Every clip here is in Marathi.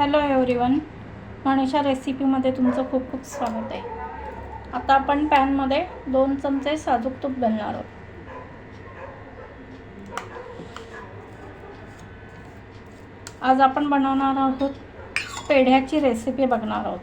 हॅलो एव्हरीवन मनीषा रेसिपीमध्ये तुमचं खूप खूप स्वागत आहे. आता आपण पॅनमध्ये दोन चमचे साजूक तूप घालणार आहोत. आज आपण बनवणार आहोत पेढ्याची रेसिपी बघणार आहोत.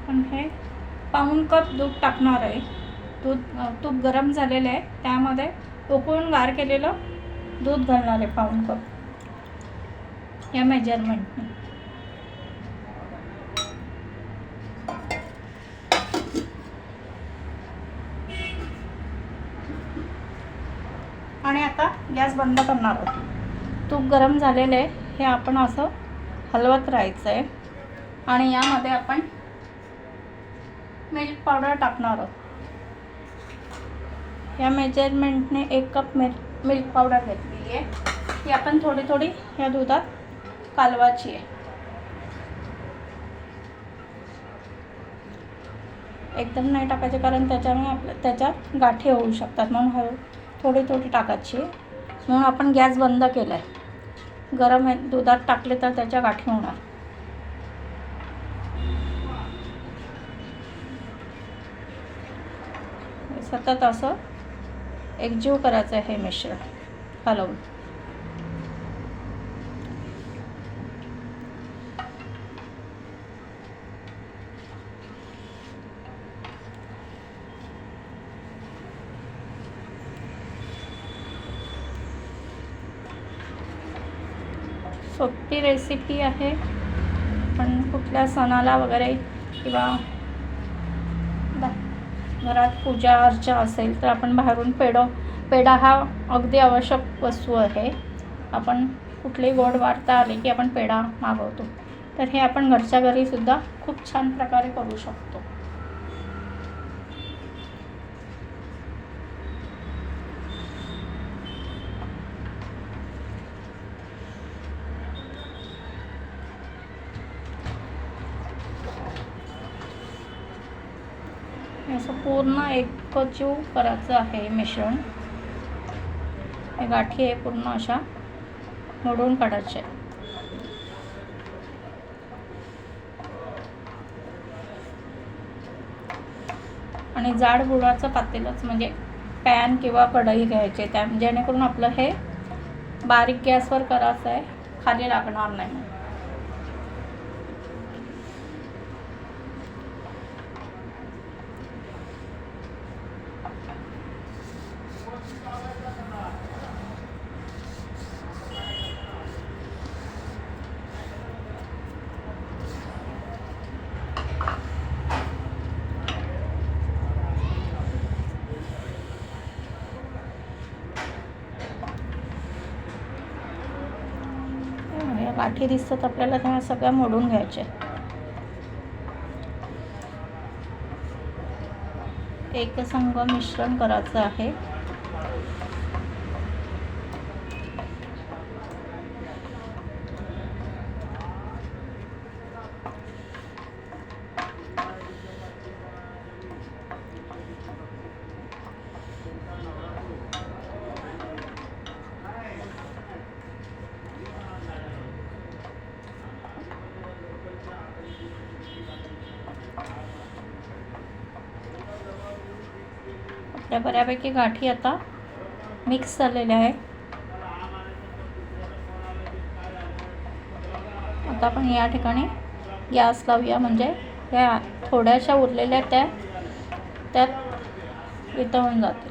आपण हे पाऊण कप दूध टाकणार आहे. दूध तूप गरम झालेलं आहे. त्यामध्ये उकळून गार केलेलं दूध घालणार आहे पाऊण कप. या मेजरमेंटने आणि आता गॅस बंद करणार आहोत. तूप गरम झालेलं आहे. हे आपण असं हलवत राहायचं आहे. आणि यामध्ये आपण मिल्क पावडर टाकणार आहोत. या मेजरमेंटने एक कप मिल्क मिल्क पावडर घेतलेली आहे. ही आपण थोडी थोडी या दुधात कालवायची आहे. एकदम नाही टाकायचे कारण त्याच्यामुळे आपल्या त्याच्यात गाठी होऊ शकतात. म्हणून हळू थोडी थोडी टाकायची आहे. म्हणून आपण गॅस बंद केला आहे गरम आहे दुधात टाकले तर त्याच्या गाठी होणार. सतत असं एकजीव करायचं आहे हे मिश्रण. हलवून. सोपी रेसिपी आहे पण कुठल्या सणाला वगैरे किंवा घरात पूजा अर्चा असेल तर आपण बाहेरून पेडो पेढा हा अगदी आवश्यक वस्तू आहे. आपण कुठली गोड वार्ता आली की आपण पेढा मागवतो. तर हे आपण घरच्या घरीसुद्धा खूप छान प्रकारे करू शकतो हे असं पूर्ण एकजीव करायचं आहे मिश्रण. हे गाठी आहे पूर्ण अशा मोडून काढायच्या आणि जाड बुडाचं पातेलच म्हणजे पॅन किंवा कढई घ्यायचे. त्या जेणेकरून आपलं हे बारीक गॅसवर करायचं आहे खाली लागणार नाही. मग गाठी दिसतात आपल्याला त्या सगळ्या मोडून घ्यायच्या एकसंग मिश्रण करायचं आहे. आपल्या बऱ्यापैकी गाठी आता मिक्स झालेल्या आहे आता आपण या ठिकाणी गॅस लावूया. म्हणजे या थोड्याशा उरलेल्या त्या त्यात वितळून जाते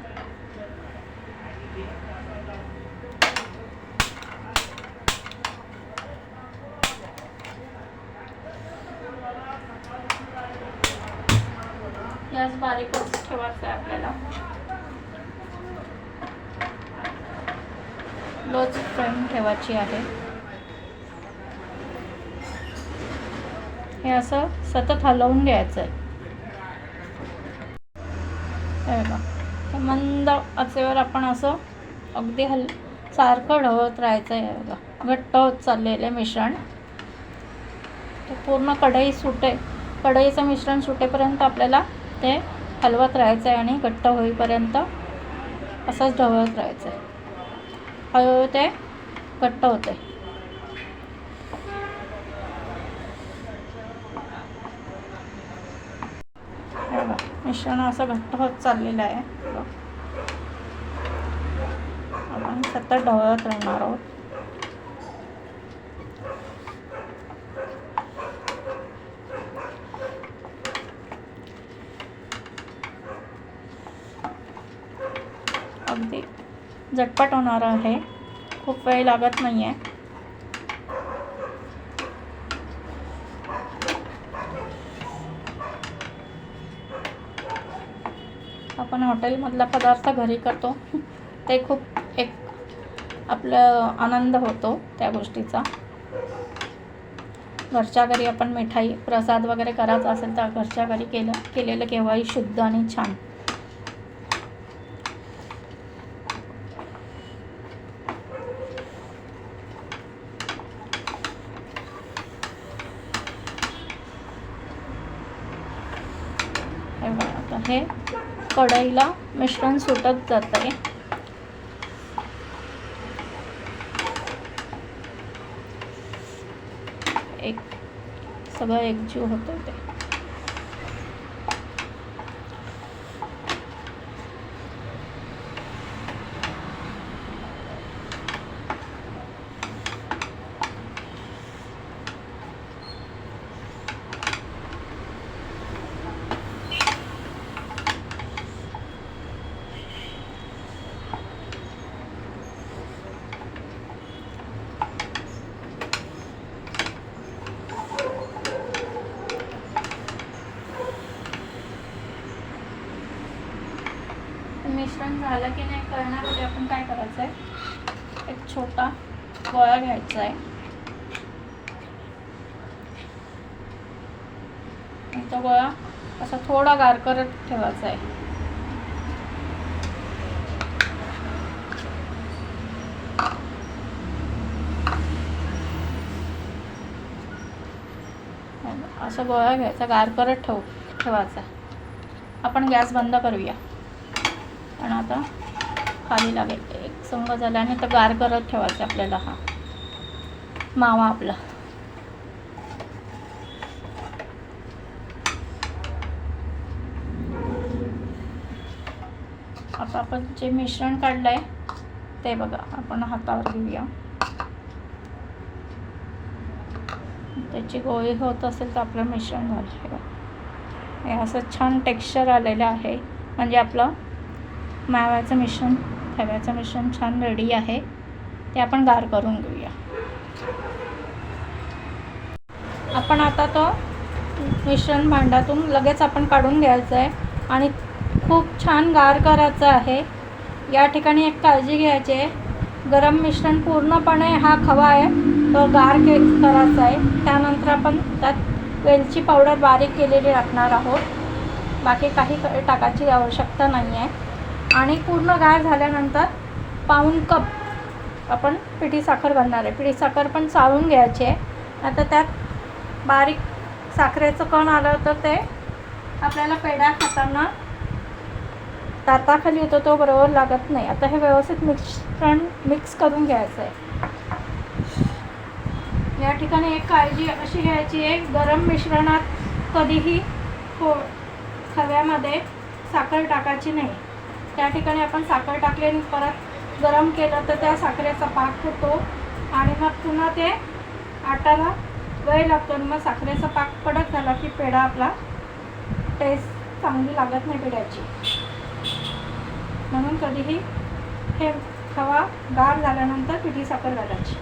गॅस बारीकच ठेवायचा आहे आपल्याला. लोच फ्लेम ठेवायची आहे. हे असं सतत हलवून घ्यायचं आहे हे बघा. मंद आचेवर आपण असं अगदी हल सारखं ढवळत राहायचं आहे बघा. घट्ट होत चाललेलं आहे मिश्रण पूर्ण कढई सुटे कढईचं मिश्रण सुटेपर्यंत आपल्याला ते हलवत राहायचं आहे आणि घट्ट होईपर्यंत असंच ढवळत राहायचं आहे हळूहळू ते घट्ट होते मिश्रण असं घट्ट होत चाललेलं आहे. आपण सतत ढवळत राहणार आहोत अगदी झटपट होणार आहे. खूप वेळ लागत नाही आहे आपण हॉटेलमधला पदार्थ घरी करतो. ते खूप एक आपलं आनंद होतो त्या गोष्टीचा. घरच्या घरी आपण मिठाई प्रसाद वगैरे करायचा असेल तर घरच्या घरी केलं केलेलं केव्हाही शुद्ध आणि छान हे बघा आता हे कढईला मिश्रण सुटत जात आहे एक सगळं एकजीव होतं ते मिश्रण झालं की नाही करण्यापूर्वी आपण काय करायचं आहे एक छोटा गोळा घ्यायचा आहे तो गोळा असा थोडा गार करत ठेवायचा आहे असं गोळा घ्यायचा गार करत ठेव ठेवायचा. आपण गॅस बंद करूया. आणि आता खाली लागेल. एक संग झाल्याने तर गार करत ठेवायचं आपल्याला हा. मावा आपला. आता आपण जे मिश्रण काढलं आहे ते बघा आपण हातावर घेऊया. त्याची गोळी होत असेल तर आपलं मिश्रण झालं. हे असं छान टेक्स्चर आलेलं आहे. म्हणजे आपलं माव्याचं मिश्रण खव्याचं मिश्रण छान रेडी आहे. ते आपण गार करून घेऊया. आपण आता तो मिश्रण भांड्यातून लगेच आपण काढून घ्यायचं आहे आणि खूप छान गार करायचं आहे. या ठिकाणी एक काळजी घ्यायची आहे. गरम मिश्रण पूर्णपणे हा खवा आहे तो गार के करायचा आहे. त्यानंतर आपण त्यात वेलची पावडर बारीक केलेली टाकणार आहोत. बाकी काही टाकायची आवश्यकता नाही आहे आणि पूर्ण गार झाल्यानंतर पाऊन कप आपण पिठी साखर घालणार आहे. पिठी साखर पण चाळून घ्यायची आहे. आता त्यात बारीक साखरेचं कण आलं तर ते आपल्याला पेढा खाताना ताताखाली होतो तो बरोबर लागत नाही. आता हे व्यवस्थित मिश्रण मिक्स करून घ्यायचं आहे. या ठिकाणी एक काळजी अशी घ्यायची आहे गरम मिश्रणात कधीही हो खव्यामध्ये साखर टाकायची नाही. त्या ठिकाणी आपण साखर टाकली आणि परत गरम केलं तर त्या साखरेचा पाक होतो. आणि मग पुन्हा ते आटाला वेळ लागतो आणि मग साखरेचा पाक कडक झाला की पेढा आपला टेस्ट चांगली लागत नाही पेढ्याची. म्हणून कधीही हे खवा गार झाल्यानंतर पिठी साखर घालायची.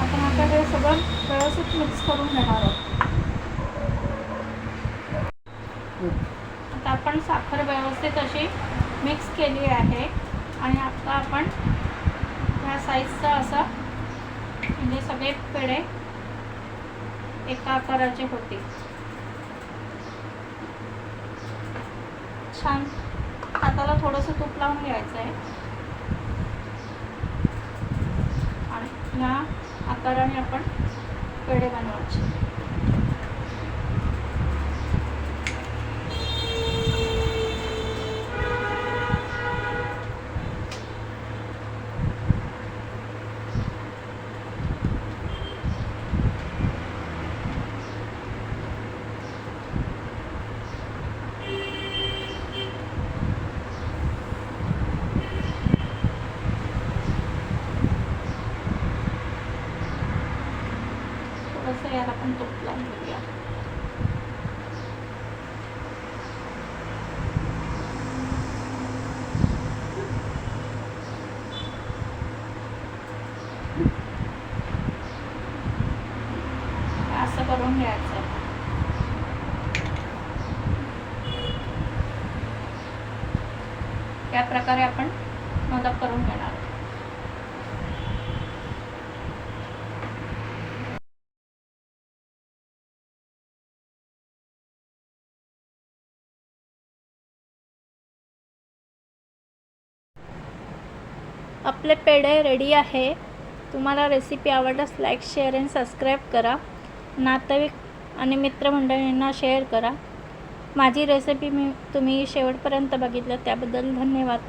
आपण आता हे सगळं व्यवस्थित मिक्स करून घेणार आहोत. आता आपण साखर व्यवस्थित अशी मिक्स केली आहे. आणि आता आपण ह्या साईजचा असा म्हणजे सगळे पेढे एका आकाराचे होते छान. हाताला थोडंसं तूप लावून घ्यायचं आहे. आणि ह्या आकाराने आपण पेढे बनवायचे थोडंसं याला पण तूप लावून घेऊया असं करून घ्यायचं. त्या प्रकारे आपण मदत करून घेणार आहोत. आपले पेढे रेडी आहे. तुम्हाला रेसिपी आवडल्यास लाईक शेअर आणि सबस्क्राईब करा. नातेवाईक आणि मित्रमंडळींना शेअर करा. माझी रेसिपी मी तुम्ही शेवटपर्यंत बघितलं त्याबद्दल धन्यवाद.